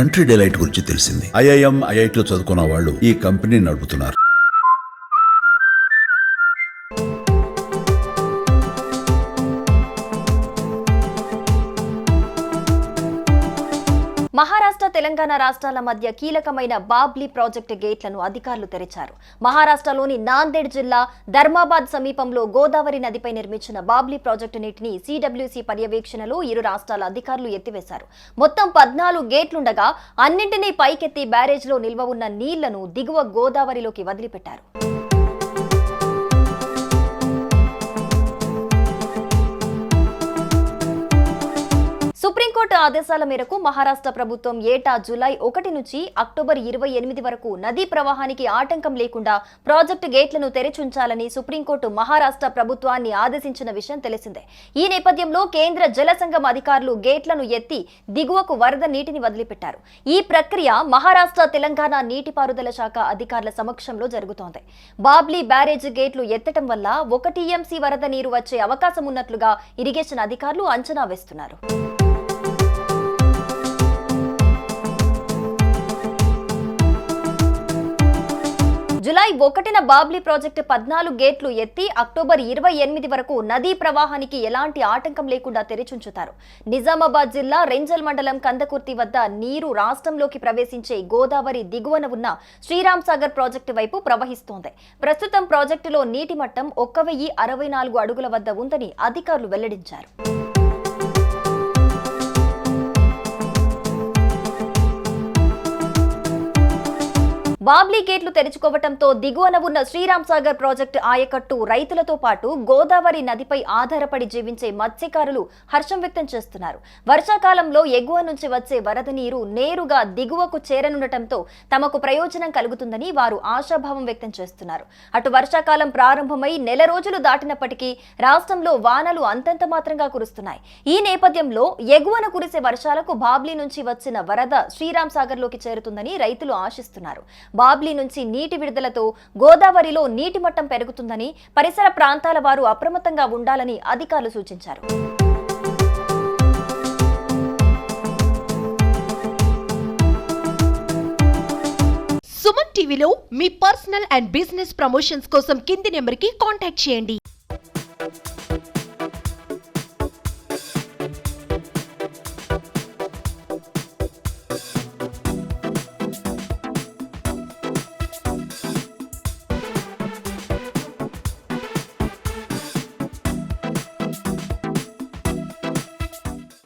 Country Delight గురించి తెలిసింది. IIM ఐఐటిలో చదువుకున్న వాళ్ళు ఈ కంపెనీ నడుపుతున్నారు. మహారాష్ట్ర తెలంగాణ రాష్ట్రాల మధ్య కీలకమైన బాబ్లీ ప్రాజెక్టు గేట్లను అధికారులు తెరిచారు. మహారాష్ట్రలోని నాందేడ్ జిల్లా ధర్మాబాద్ సమీపంలో గోదావరి నదిపై నిర్మించిన బాబ్లీ ప్రాజెక్టు నీటిని సిడబ్ల్యూసీ పర్యవేక్షణలో ఇరు రాష్ట్రాల అధికారులు ఎత్తివేశారు. మొత్తం పద్నాలుగు గేట్లుండగా అన్నింటినీ పైకెత్తి బ్యారేజ్లో నిల్వ ఉన్న నీళ్ళను దిగువ గోదావరిలోకి వదిలిపెట్టారు. హైకోర్టు ఆదేశాల మేరకు మహారాష్ట్ర ప్రభుత్వం ఏటా జూలై ఒకటి నుంచి అక్టోబర్ ఇరవై ఎనిమిది వరకు నదీ ప్రవాహానికి ఆటంకం లేకుండా ప్రాజెక్టు గేట్లను తెరిచుంచాలని సుప్రీంకోర్టు మహారాష్ట్ర ప్రభుత్వాన్ని ఆదేశించిన విషయం తెలిసిందే. ఈ నేపథ్యంలో కేంద్ర జల సంఘం అధికారులు గేట్లను ఎత్తి దిగువకు వరద నీటిని వదిలిపెట్టారు. ఈ ప్రక్రియ మహారాష్ట్ర తెలంగాణ నీటిపారుదల శాఖ అధికారుల సమక్షంలో జరుగుతోంది. బాబ్లీ బ్యారేజ్ గేట్లు ఎత్తటం వల్ల ఒక టీఎంసీ వరద నీరు వచ్చే అవకాశం ఉన్నట్లుగా ఇరిగేషన్ అధికారులు అంచనా వేస్తున్నారు. జులై ఒకటిన బాబ్లీ ప్రాజెక్టు పద్నాలుగు గేట్లు ఎత్తి అక్టోబర్ ఇరవై ఎనిమిది వరకు నదీ ప్రవాహానికి ఎలాంటి ఆటంకం లేకుండా తెరిచుంచుతారు. నిజామాబాద్ జిల్లా రెంజల్ మండలం కందకుర్తి వద్ద నీరు రాష్ట్రంలోకి ప్రవేశించే గోదావరి దిగువన ఉన్న శ్రీరామ్ సాగర్ ప్రాజెక్టు వైపు ప్రవహిస్తోంది. ప్రస్తుతం ప్రాజెక్టులో నీటి మట్టం ఒక్క వెయ్యి అరవై నాలుగు అడుగుల వద్ద ఉందని అధికారులు వెల్లడించారు. బాబ్లీ గేట్లు తెరుచుకోవటంతో దిగువన ఉన్న శ్రీరామ్ సాగర్ ప్రాజెక్టు ఆయకట్టు రైతులతో పాటు గోదావరి నదిపై ఆధారపడి జీవించే మత్స్యకారులు హర్షం వ్యక్తం చేస్తున్నారు. వర్షాకాలంలో ఎగువ నుంచి వచ్చే వరద నీరు నేరుగా దిగువకు చేరనుండటంతో తమకు ప్రయోజనం కలుగుతుందని వారు ఆశాభావం వ్యక్తం చేస్తున్నారు. అటు వర్షాకాలం ప్రారంభమై నెల రోజులు దాటినప్పటికీ రాష్ట్రంలో వానలు అంతంత మాత్రంగా కురుస్తున్నాయి. ఈ నేపథ్యంలో ఎగువన కురిసే వర్షాలకు బాబ్లీ నుంచి వచ్చిన వరద శ్రీరామ్ సాగర్లోకి చేరుతుందని రైతులు ఆశిస్తున్నారు. బాబ్లీ నుంచి నీటి విడుదలతో గోదావరిలో నీటి మట్టం పెరుగుతుందని పరిసర ప్రాంతాల వారు అప్రమత్తంగా ఉండాలని అధికారులు సూచించారు. సుమన్ టీవీలో మీ పర్సనల్ అండ్ బిజినెస్ ప్రమోషన్స్ కోసం కింది నెంబర్కి కాంటాక్ట్ చేయండి.